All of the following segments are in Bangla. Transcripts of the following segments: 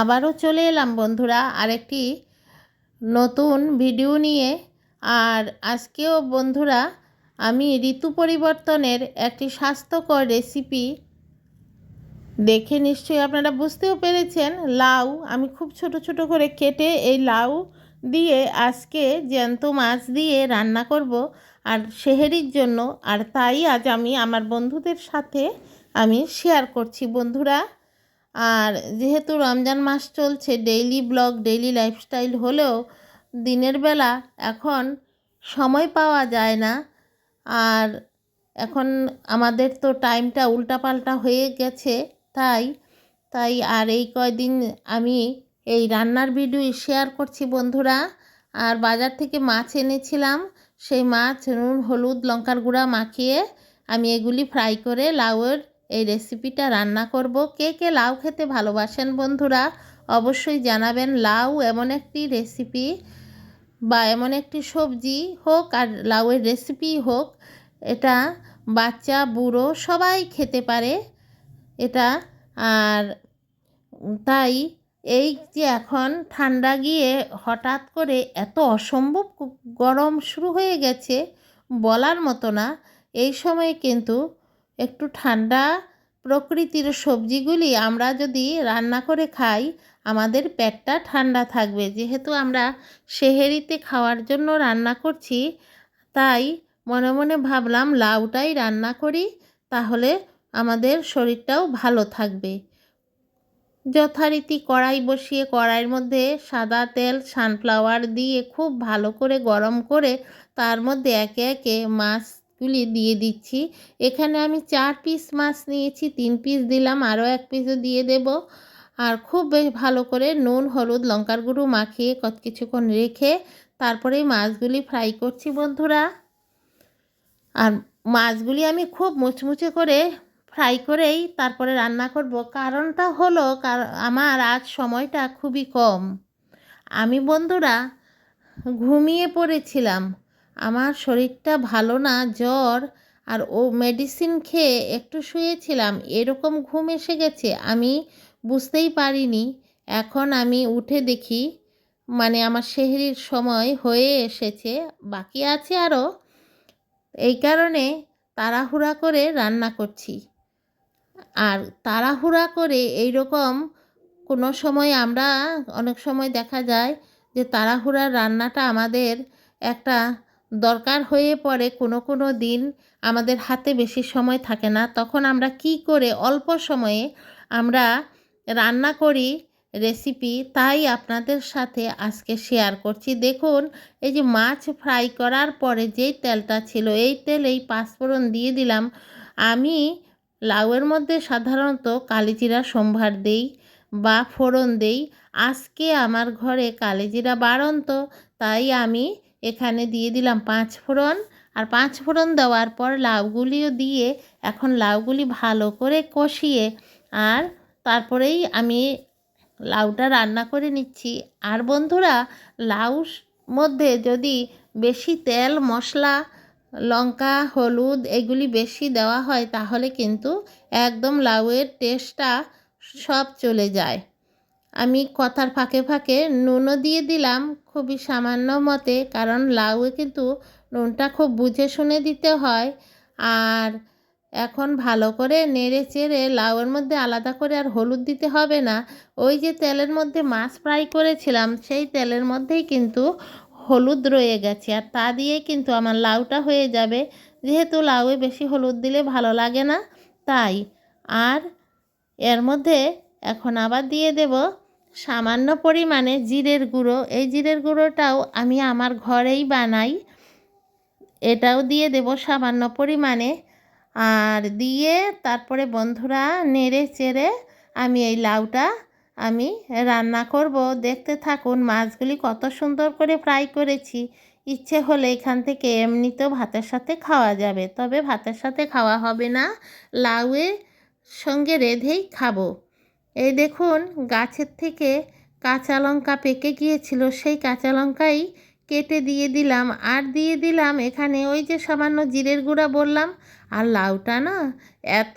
আবারও চলে এলাম বন্ধুরা, আরেকটি নতুন ভিডিও নিয়ে। আর আজকেও বন্ধুরা, আমি ঋতু পরিবর্তনের একটি স্বাস্থ্যকর রেসিপি দেখে নিশ্চয়ই আপনারা বুঝতেও পেরেছেন। লাউ, আমি খুব ছোট ছোট করে কেটে এই লাউ দিয়ে আজকে জ্যান্ত মাছ দিয়ে রান্না করব আর সেহেরির জন্য। আর তাই আজ আমি আমার বন্ধুদের সাথে আমি শেয়ার করছি। বন্ধুরা আর যেহেতু রমজান মাস চলছে ডেইলি ব্লগ ডেইলি লাইফস্টাইল হলেও দিনের বেলা এখন সময় পাওয়া যায় না। আর এখন আমাদের তো টাইমটা উল্টাপাল্টা হয়ে গেছে, তাই তাই আর এই কয়দিন আমি এই রান্নার ভিডিও শেয়ার করছি বন্ধুরা। আর বাজার থেকে মাছ এনেছিলাম, সেই মাছ, নুন, হলুদ, লঙ্কার গুঁড়া মাখিয়ে আমি এগুলি ফ্রাই করে লাউয়ের এই রেসিপিটা রান্না করব। কে কে লাউ খেতে ভালোবাসেন বন্ধুরা, অবশ্যই জানাবেন। লাউ এমন একটি রেসিপি বা এমন একটি সবজি হোক আর লাউয়ের রেসিপি হোক, এটা বাচ্চা, বুড়ো সবাই খেতে পারে। এটা আর তাই এই যে এখন ঠান্ডা গিয়ে হঠাৎ করে এত অসম্ভব গরম শুরু হয়ে গেছে, বলার মতো না। এই সময় কিন্তু একটু ঠান্ডা প্রকৃতির সবজিগুলি আমরা যদি রান্না করে খাই, আমাদের পেটটা ঠান্ডা থাকবে। যেহেতু আমরা সেহেরিতে খাওয়ার জন্য রান্না করছি, তাই মনে মনে ভাবলাম লাউটাই রান্না করি, তাহলে আমাদের শরীরটাও ভালো থাকবে। যথারীতি কড়াই বসিয়ে কড়াইয়ের মধ্যে সাদা তেল, সানফ্লাওয়ার দিয়ে খুব ভালো করে গরম করে তার মধ্যে একে একে মাছগুলি দিয়ে দিচ্ছি। এখানে আমি চার পিস মাছ নিয়েছি, তিন পিস দিলাম, আরও এক পিসও দিয়ে দেব। আর খুব বেশ ভালো করে নুন, হলুদ, লঙ্কার গুঁড়ো মাখিয়ে কত কিছুক্ষণ রেখে তারপরে মাছগুলি ফ্রাই করছি বন্ধুরা। আর মাছগুলি আমি খুব মুচমুচে করে ফ্রাই করেই তারপরে রান্না করব। কারণটা হলো, কার, আমার আজ সময়টা খুবই কম। আমি বন্ধুরা ঘুমিয়ে পড়েছিলাম। আমার শরীরটা ভালো না, জ্বর, আর ও মেডিসিন খেয়ে একটু শুয়েছিলাম, এরকম ঘুম এসে গেছে, আমি বুঝতেই পারিনি। এখন আমি উঠে দেখি মানে আমার সেহরির সময় হয়ে এসেছে, বাকি আছে আরও এই কারণে তাড়াহুড়া করে রান্না করছি। আর তাড়াহুড়া করে এই রকম কোনো সময় আমরা, অনেক সময় দেখা যায় যে তাড়াহুড়ার রান্নাটা আমাদের একটা দরকার হয়ে পড়ে কোনো কোনো দিন আমাদের হাতে বেশি সময় থাকে না, তখন আমরা কি করে অল্প সময়ে আমরা রান্না করি রেসিপি তাই আপনাদের সাথে আজকে শেয়ার করছি। দেখুন, এই যে মাছ ফ্রাই করার পরে যেই তেলটা ছিল, এই তেল এই পাঁচফোড়ন দিয়ে দিলাম। আমি লাউয়ের মধ্যে সাধারণত কালিজিরা সম্ভার দেই বা ফোড়ন দেই। আজকে আমার ঘরে কালিজিরা বাড়ন্ত, তাই আমি এখানে দিয়ে দিলাম পাঁচ ফোড়ন। আর পাঁচ ফোড়ন দেওয়ার পর লাউগুলিও দিয়ে এখন লাউগুলি ভালো করে কষিয়ে আর তারপরেই আমি লাউটা রান্না করে নিচ্ছি। আর বন্ধুরা, লাউ মধ্যে যদি বেশি তেল, মশলা, লঙ্কা, হলুদ এগুলি বেশি দেওয়া হয় তাহলে কিন্তু একদম লাউয়ের টেস্টটা সব চলে যায়। আমি কথার ফাঁকে ফাঁকে নুনও দিয়ে দিলাম খুবই সামান্য মতে, কারণ লাউয়ে কিন্তু নুনটা খুব বুঝে শুনে দিতে হয়। আর এখন ভালো করে নেড়ে চেড়ে লাউয়ের মধ্যে আলাদা করে আর হলুদ দিতে হবে না। ওই যে তেলের মধ্যে মাছ ফ্রাই করেছিলাম, সেই তেলের মধ্যেই কিন্তু হলুদ রয়ে গেছে। আর তা দিয়ে কিন্তু আমার লাউটা হয়ে যাবে। যেহেতু লাউয়ে বেশি হলুদ দিলে ভালো লাগে না, তাই। আর এর মধ্যে এখন আবার দিয়ে দেব সামান্য পরিমাণে জিরের গুঁড়ো। এই জিরের গুঁড়োটাও আমি আমার ঘরেই বানাই। এটাও দিয়ে দেব সামান্য পরিমাণে। আর দিয়ে তারপরে বন্ধুরা নেড়ে চেড়ে আমি এই লাউটা আমি রান্না করব। দেখতে থাকুন মাছগুলি কত সুন্দর করে ফ্রাই করেছি। ইচ্ছে হলে এখান থেকে এমনিতেও ভাতের সাথে খাওয়া যাবে, তবে ভাতের সাথে খাওয়া হবে না। লাউয়ের সঙ্গে রেঁধেই খাব। এই দেখুন, গাছের থেকে কাঁচা লঙ্কা পেকে গিয়েছিল, সেই কাঁচা লঙ্কাই কেটে দিয়ে দিলাম। আর দিয়ে দিলাম এখানে ওই যে সামান্য জিরের গুঁড়া বললাম। আর লাউটা না এত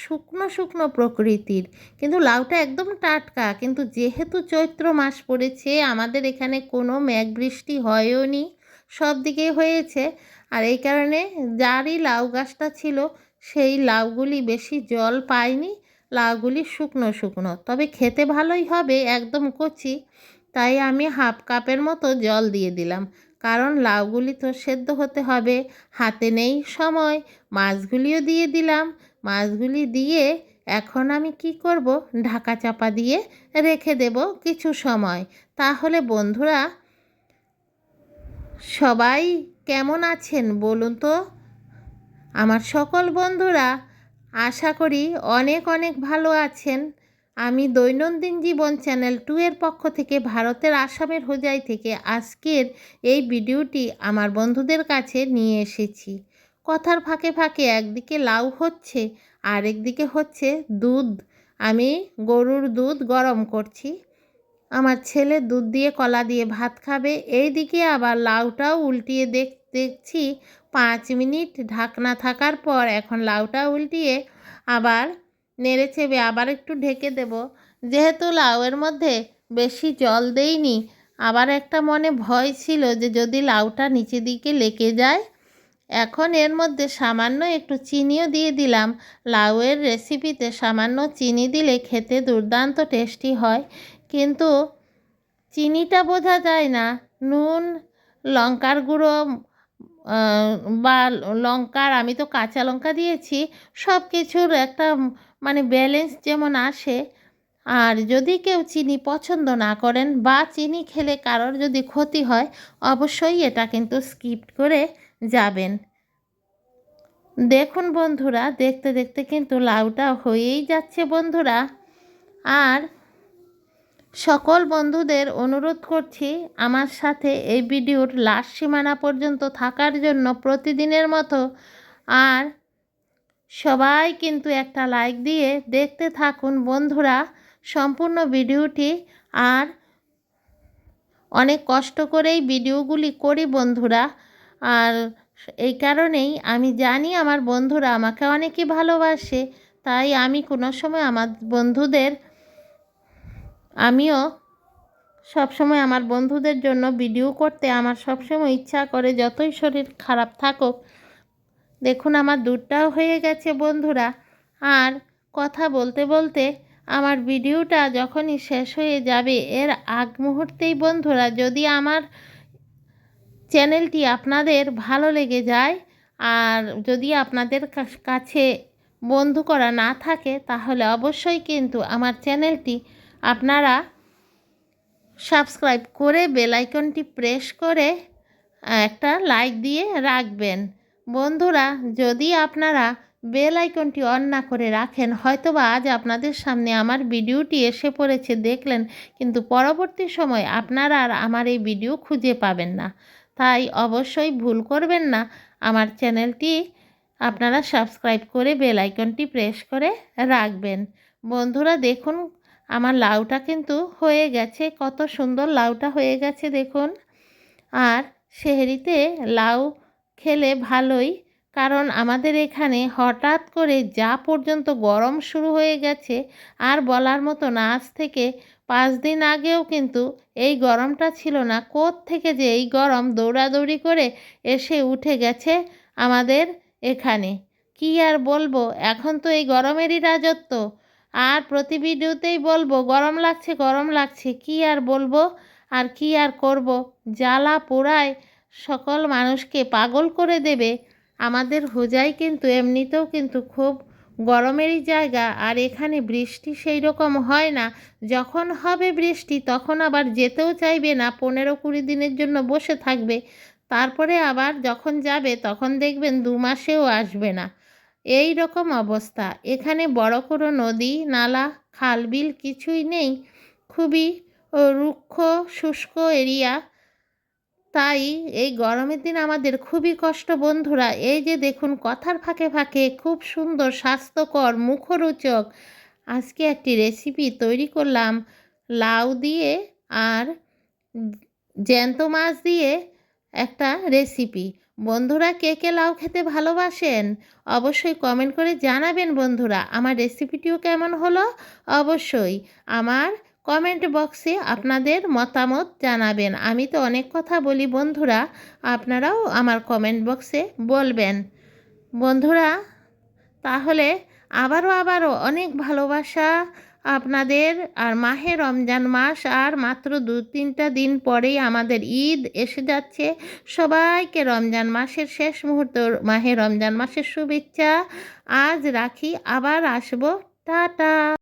শুকনো শুকনো প্রকৃতির। কিন্তু লাউটা একদম টাটকা, কিন্তু যেহেতু চৈত্র মাস পড়েছে, আমাদের এখানে কোনো মেঘ বৃষ্টি হয়ও নি, সব দিকে হয়েছে। আর এই কারণে যারই লাউ গাছটা ছিল, সেই লাউগুলি বেশি জল পায়নি। লাউগুলি শুকনো শুকনো। তবে খেতে ভালোই হবে একদম কচি। তাই আমি হাফ কাপের মতো জল দিয়ে দিলাম। কারণ লাউগুলি তো সেদ্ধ হতে হবে। হাতে নেই সময়। মাছগুলিও দিয়ে দিলাম। মাছগুলি দিয়ে এখন আমি কি করব? ঢাকা চাপা দিয়ে রেখে দেব কিছু সময়। তাহলে বন্ধুরা, সবাই কেমন আছেন বলুন তো? আমার সকল বন্ধুরা আশা করি অনেক অনেক ভালো আছেন। আমি দৈনন্দিন জীবন চ্যানেল টু এর পক্ষ থেকে ভারতের আসামের হোজাই থেকে আজকের এই ভিডিওটি আমার বন্ধুদের কাছে নিয়ে এসেছি। কথার ফাঁকে ফাঁকে একদিকে লাউ হচ্ছে আর একদিকে হচ্ছে দুধ। আমি গরুর দুধ গরম করছি। আমার ছেলে দুধ দিয়ে কলা দিয়ে ভাত খাবে এই দিকে আবার লাউটাও উল্টিয়ে দেখ দেখছি পাঁচ মিনিট ঢাকনা থাকার পর এখন লাউটা উল্টিয়ে আবার নেড়ে চেপে আবার একটু ঢেকে দেব। যেহেতু লাউয়ের মধ্যে বেশি জল দেইনি, আবার একটা মনে ভয় ছিল যে যদি লাউটা নিচে দিকে লেগে যায়, এখন এর মধ্যে সামান্য একটু চিনিও দিয়ে দিলাম। লাউয়ের রেসিপিতে সামান্য চিনি দিলে খেতে দুর্দান্ত টেস্টি হয়, কিন্তু চিনিটা বোঝা যায় না। নুন, লঙ্কার গুঁড়ো বা লঙ্কার, আমি তো কাঁচা লঙ্কা দিয়েছি সব কিছুর একটা মানে ব্যালেন্স যেমন আসে। আর যদি কেউ চিনি পছন্দ না করেন বা চিনি খেলে কারোর যদি ক্ষতি হয়, অবশ্যই এটা কিন্তু স্কিপ করে যাবেন। দেখুন বন্ধুরা, দেখতে দেখতে কিন্তু লাউটা হয়েই যাচ্ছে বন্ধুরা। আর সকল বন্ধুদের অনুরোধ করছি আমার সাথে এই ভিডিওর লাস্ট সীমানা পর্যন্ত থাকার জন্য প্রতিদিনের মতো আর সবাই কিন্তু একটা লাইক দিয়ে দেখতে থাকুন বন্ধুরা সম্পূর্ণ ভিডিওটি আর অনেক কষ্ট করেই ভিডিওগুলি করি বন্ধুরা। আর এই কারণেই আমি জানি আমার বন্ধুরা আমাকে অনেকই ভালোবাসে, তাই আমি কোনো সময় আমার বন্ধুদের আমিও সবসময় আমার বন্ধুদের জন্য ভিডিও করতে আমার সবসময় ইচ্ছা করে যতই শরীর খারাপ থাকুক। দেখুন আমার দুধটাও হয়ে গেছে বন্ধুরা। আর কথা বলতে বলতে আমার ভিডিওটা যখনই শেষ হয়ে যাবে এর আগ মুহূর্তেই বন্ধুরা যদি আমার চ্যানেলটি আপনাদের ভালো লেগে যায় আর যদি আপনাদের কাছে বন্ধু করা না থাকে তাহলে অবশ্যই কিন্তু আমার চ্যানেলটি আপনারা সাবস্ক্রাইব করে বেলাইকনটি প্রেস করে একটা লাইক দিয়ে রাখবেন। বন্ধুরা, যদি আপনারা বেল আইকনটি অন না করে রাখেন হয়তো বা আজ আপনাদের সামনে আমার ভিডিওটি এসে পড়েছে, দেখলেন, কিন্তু পরবর্তী সময় আপনারা আর আমার এই ভিডিও খুঁজে পাবেন না। তাই অবশ্যই ভুল করবেন না, আমার চ্যানেলটি আপনারা সাবস্ক্রাইব করে বেল আইকনটি প্রেস করে রাখবেন। বন্ধুরা, দেখুন আমার লাউটা কিন্তু হয়ে গেছে, কত সুন্দর লাউটা হয়ে গেছে দেখুন। আর সেহেরিতে লাউ খেলে ভালোই, কারণ আমাদের এখানে হঠাৎ করে যা পর্যন্ত গরম শুরু হয়ে গেছে, আর বলার মতো না, আজ থেকে পাঁচ দিন আগেও কিন্তু এই গরমটা ছিল না। কোথ থেকে যে এই গরম দৌড়াদৌড়ি করে এসে উঠে গেছে আমাদের এখানে? কি আর বলব, এখন তো এই গরমেরই রাজত্ব। আর প্রতি ভিডিওতেই বলব, গরম লাগছে গরম লাগছে, কি আর বলব আর কি আর করব? জ্বালা পোড়ায় সকল মানুষকে পাগল করে দেবে। আমাদের হোজাই কিন্তু এমনিতেও কিন্তু খুব গরমেরই জায়গা আর এখানে বৃষ্টি সেই রকম হয় না। যখন হবে বৃষ্টি তখন আবার যেতেও চাইবে না, পনেরো কুড়ি দিনের জন্য বসে থাকবে। তারপরে আবার যখন যাবে তখন দেখবেন দু মাসেও আসবে না। এই রকম অবস্থা। এখানে বড় কোনো নদী, নালা, খাল, বিল কিছুই নেই। খুবই রুক্ষ, শুষ্ক এরিয়া। তাই এই গরমের দিন আমাদের খুবই কষ্ট। বন্ধুরা, এই যে দেখুন, কথার ফাঁকে ফাঁকে খুব সুন্দর, স্বাস্থ্যকর, মুখরোচক আজকে একটি রেসিপি তৈরি করলাম। লাউ দিয়ে আর জ্যান্ত মাছ দিয়ে একটা রেসিপি বন্ধুরা কে কে লাউ খেতে ভালোবাসেন? অবশ্যই কমেন্ট করে জানাবেন বন্ধুরা, আমার রেসিপিটিও কেমন হলো? অবশ্যই আমার কমেন্ট বক্সে আপনাদের মতামত জানাবেন। আমি তো অনেক কথা বলি বন্ধুরা, আপনারাও আমার কমেন্ট বক্সে বলবেন। বন্ধুরা, তাহলে আবারও আবারও অনেক ভালোবাসা আপনাদের আর মাহে রমজান মাস আর মাত্র দু তিনটা দিন পরেই আমাদের ঈদ এসে যাচ্ছে। সবাইকে রমজান মাসের শেষ মুহূর্ত, মাহে রমজান মাসের শুভেচ্ছা। আজ রাখি, আবার আসব। টাটা।